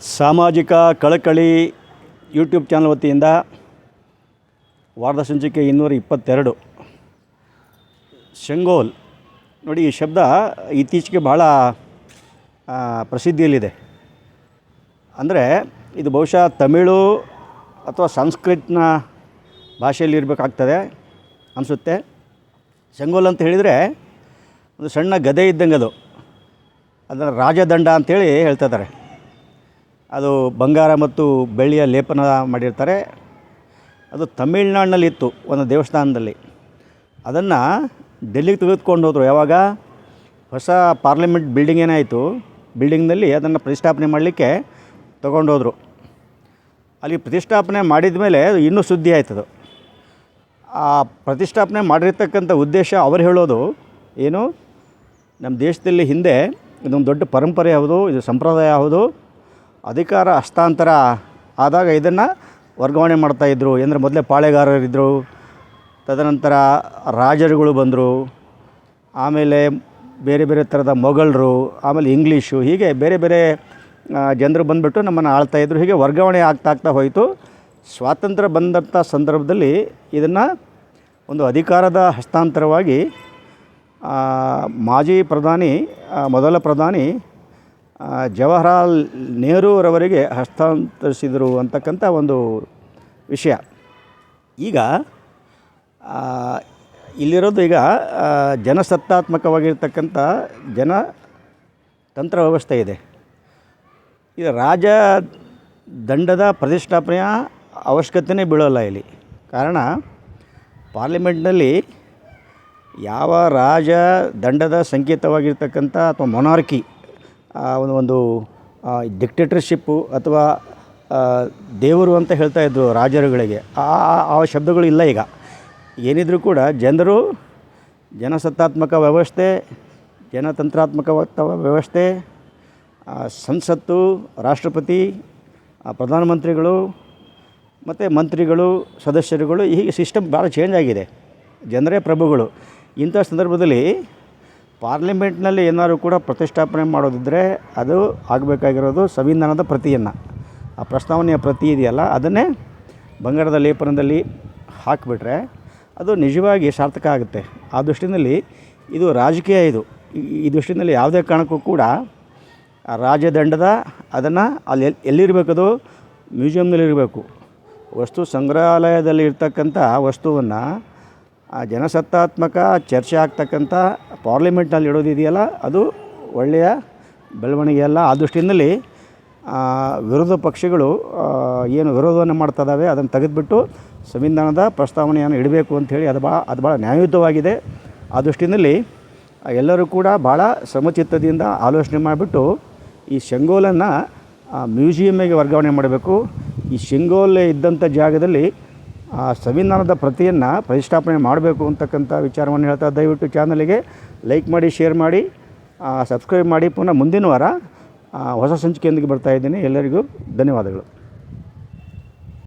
ಸಾಮಾಜಿಕ ಕಳಕಳಿ YouTube channel ವತಿಯಿಂದ ವಾರದ ಸಂಚಿಕೆ ಇನ್ನೂರ ಇಪ್ಪತ್ತೆರಡು. ಶಂಗೋಲ್. ನೋಡಿ, ಈ ಶಬ್ದ ಇತ್ತೀಚೆಗೆ ಭಾಳ ಪ್ರಸಿದ್ಧಿಯಲ್ಲಿದೆ. ಅಂದರೆ, ಇದು ಬಹುಶಃ ತಮಿಳು ಅಥವಾ ಸಂಸ್ಕೃತ್ನ ಭಾಷೆಯಲ್ಲಿ ಇರಬೇಕಾಗ್ತದೆ ಅನಿಸುತ್ತೆ. ಶಂಗೋಲ್ ಅಂತ ಹೇಳಿದರೆ ಒಂದು ಸಣ್ಣ ಗದೆ ಇದ್ದಂಗೆ ಅದು ಅದನ್ನು ರಾಜದಂಡ ಅಂತೇಳಿ ಹೇಳ್ತಾ ಇದ್ದಾರೆ. ಅದು ಬಂಗಾರ ಮತ್ತು ಬೆಳ್ಳಿಯ ಲೇಪನ ಮಾಡಿರ್ತಾರೆ. ಅದು ತಮಿಳ್ನಾಡಿನಲ್ಲಿತ್ತು ಒಂದು ದೇವಸ್ಥಾನದಲ್ಲಿ. ಅದನ್ನು ಡೆಲ್ಲಿಗೆ ತೆಗೆದುಕೊಂಡು ಹೋದರು. ಯಾವಾಗ? ಹೊಸ ಪಾರ್ಲಿಮೆಂಟ್ ಬಿಲ್ಡಿಂಗ್ ಏನಾಯಿತು? ಬಿಲ್ಡಿಂಗ್ನಲ್ಲಿ ಅದನ್ನು ಪ್ರತಿಷ್ಠಾಪನೆ ಮಾಡಲಿಕ್ಕೆ ತೊಗೊಂಡೋದ್ರು ಅಲ್ಲಿ ಪ್ರತಿಷ್ಠಾಪನೆ ಮಾಡಿದ ಮೇಲೆ ಇನ್ನೂ ಸುದ್ದಿ ಆಯ್ತದು. ಆ ಪ್ರತಿಷ್ಠಾಪನೆ ಮಾಡಿರ್ತಕ್ಕಂಥ ಉದ್ದೇಶ ಅವರು ಹೇಳೋದು ಏನು? ನಮ್ಮ ದೇಶದಲ್ಲಿ ಹಿಂದೆ ಇದೊಂದು ದೊಡ್ಡ ಪರಂಪರೆ ಯಾವುದು? ಇದು ಸಂಪ್ರದಾಯ ಯಾವುದು? ಅಧಿಕಾರ ಹಸ್ತಾಂತರ ಆದಾಗ ಇದನ್ನು ವರ್ಗಾವಣೆ ಮಾಡ್ತಾಯಿದ್ರು ಅಂದರೆ ಮೊದಲೇ ಪಾಳೆಗಾರರಿದ್ದರು ತದನಂತರ ರಾಜರುಗಳು ಬಂದರು, ಆಮೇಲೆ ಬೇರೆ ಬೇರೆ ಥರದ ಮೊಘಲರು, ಆಮೇಲೆ ಇಂಗ್ಲೀಷು ಹೀಗೆ ಬೇರೆ ಬೇರೆ ಜನರು ಬಂದುಬಿಟ್ಟು ನಮ್ಮನ್ನು ಆಳ್ತಾಯಿದ್ರು ಹೀಗೆ ವರ್ಗಾವಣೆ ಆಗ್ತಾ ಆಗ್ತಾ ಹೋಯಿತು. ಸ್ವಾತಂತ್ರ್ಯ ಬಂದಂಥ ಸಂದರ್ಭದಲ್ಲಿ ಇದನ್ನು ಒಂದು ಅಧಿಕಾರದ ಹಸ್ತಾಂತರವಾಗಿ ಮಾಜಿ ಪ್ರಧಾನಿ ಮೊದಲ ಪ್ರಧಾನಿ ಜವಾಹರ್ಲಾಲ್ ನೆಹರೂರವರಿಗೆ ಹಸ್ತಾಂತರಿಸಿದರು ಅಂತಕ್ಕಂಥ ಒಂದು ವಿಷಯ. ಈಗ ಇಲ್ಲಿರೋದು ಈಗ ಜನಸತ್ತಾತ್ಮಕವಾಗಿರ್ತಕ್ಕಂಥ ಜನ ತಂತ್ರ ವ್ಯವಸ್ಥೆ ಇದೆ. ಇದು ರಾಜ ದಂಡದ ಪ್ರತಿಷ್ಠಾಪನೆಯ ಅವಶ್ಯಕತೆಯೇ ಬೀಳೋಲ್ಲ ಇಲ್ಲಿ. ಕಾರಣ, ಪಾರ್ಲಿಮೆಂಟ್ನಲ್ಲಿ ಯಾವ ರಾಜ ದಂಡದ ಸಂಕೇತವಾಗಿರ್ತಕ್ಕಂಥ ಅಥವಾ ಮೊನಾರ್ಕಿ ಒಂದು ಒಂದು ಡಿಕ್ಟೇಟರ್ಶಿಪ್ಪು ಅಥವಾ ದೇವರು ಅಂತ ಹೇಳ್ತಾ ಇದ್ದರು ರಾಜರುಗಳಿಗೆ. ಆ, ಆ- ಶಬ್ದಗಳು ಇಲ್ಲ ಈಗ. ಏನಿದ್ರೂ ಕೂಡ ಜನರು ಜನಸತ್ತಾತ್ಮಕ ವ್ಯವಸ್ಥೆ, ಜನತಂತ್ರಾತ್ಮಕ ವ್ಯವಸ್ಥೆ ಸಂಸತ್ತು, ರಾಷ್ಟ್ರಪತಿ ಪ್ರಧಾನಮಂತ್ರಿಗಳು, ಮತ್ತು ಮಂತ್ರಿಗಳು, ಸದಸ್ಯರುಗಳು, ಹೀಗೆ ಸಿಸ್ಟಮ್ ಭಾಳ ಚೇಂಜ್ ಆಗಿದೆ. ಜನರೇ ಪ್ರಭುಗಳು. ಇಂಥ ಸಂದರ್ಭದಲ್ಲಿ ಪಾರ್ಲಿಮೆಂಟ್ನಲ್ಲಿ ಏನಾದರೂ ಕೂಡ ಪ್ರತಿಷ್ಠಾಪನೆ ಮಾಡೋದಿದ್ದರೆ ಅದು ಆಗಬೇಕಾಗಿರೋದು ಸಂವಿಧಾನದ ಪ್ರತಿಯನ್ನು. ಆ ಪ್ರಸ್ತಾವನೆಯ ಪ್ರತಿ ಇದೆಯಲ್ಲ, ಅದನ್ನೇ ಬಂಗಾರದ ಲೇಪನದಲ್ಲಿ ಹಾಕಿಬಿಟ್ರೆ ಅದು ನಿಜವಾಗಿ ಸಾರ್ಥಕ ಆಗುತ್ತೆ. ಆ ದೃಷ್ಟಿನಲ್ಲಿ ಇದು ರಾಜಕೀಯ ಇದು. ಈ- ದೃಷ್ಟಿನಲ್ಲಿ ಯಾವುದೇ ಕಾರಣಕ್ಕೂ ಕೂಡ ರಾಜದಂಡದ ಅದನ್ನು ಅಲ್ಲಿ ಎಲ್ಲಿ ಎಲ್ಲಿರಬೇಕದು ಮ್ಯೂಸಿಯಮ್ನಲ್ಲಿರಬೇಕು ವಸ್ತು ಸಂಗ್ರಹಾಲಯದಲ್ಲಿ ಇರ್ತಕ್ಕಂಥ ವಸ್ತುವನ್ನು ಆ ಜನಸತ್ತಾತ್ಮಕ ಚರ್ಚೆ ಆಗ್ತಕ್ಕಂಥ ಪಾರ್ಲಿಮೆಂಟ್ನಲ್ಲಿ ಇಡೋದಿದೆಯಲ್ಲ, ಅದು ಒಳ್ಳೆಯ ಬೆಳವಣಿಗೆಯಲ್ಲ. ಆ ದೃಷ್ಟಿಯಲ್ಲಿ ವಿರೋಧ ಪಕ್ಷಗಳು ಏನು ವಿರೋಧವನ್ನು ಮಾಡ್ತದಾವೆ, ಅದನ್ನು ತೆಗೆದುಬಿಟ್ಟು ಸಂವಿಧಾನದ ಪ್ರಸ್ತಾವನೆಯನ್ನು ಇಡಬೇಕು ಅಂಥೇಳಿ ಅದು ಭಾಳ ಅದು ಭಾಳ ನ್ಯಾಯಯುತವಾಗಿದೆ. ಆ ದೃಷ್ಟಿಯಲ್ಲಿ ಎಲ್ಲರೂ ಕೂಡ ಭಾಳ ಸಮಚಿತ್ತದಿಂದ ಆಲೋಚನೆ ಮಾಡಿಬಿಟ್ಟು ಈ ಶಂಗೋಲನ್ನು ಮ್ಯೂಸಿಯಮ್ಮಿಗೆ ವರ್ಗಾವಣೆ ಮಾಡಬೇಕು. ಈ ಶೆಂಗೋಲ್ ಇದ್ದಂಥ ಜಾಗದಲ್ಲಿ ಆ ಸಂವಿಧಾನದ ಪ್ರತಿಯನ್ನು ಪ್ರತಿಷ್ಠಾಪನೆ ಮಾಡಬೇಕು ಅಂತಕ್ಕಂಥ ವಿಚಾರವನ್ನು ಹೇಳ್ತಾ ದಯವಿಟ್ಟು ಚಾನಲಿಗೆ ಲೈಕ್ ಮಾಡಿ, ಶೇರ್ ಮಾಡಿ ಸಬ್ಸ್ಕ್ರೈಬ್ ಮಾಡಿ. ಪುನಃ ಮುಂದಿನ ವಾರ ಹೊಸ ಸಂಚಿಕೆಯೊಂದಿಗೆ ಬರ್ತಾ ಇದ್ದೀನಿ. ಎಲ್ಲರಿಗೂ ಧನ್ಯವಾದಗಳು.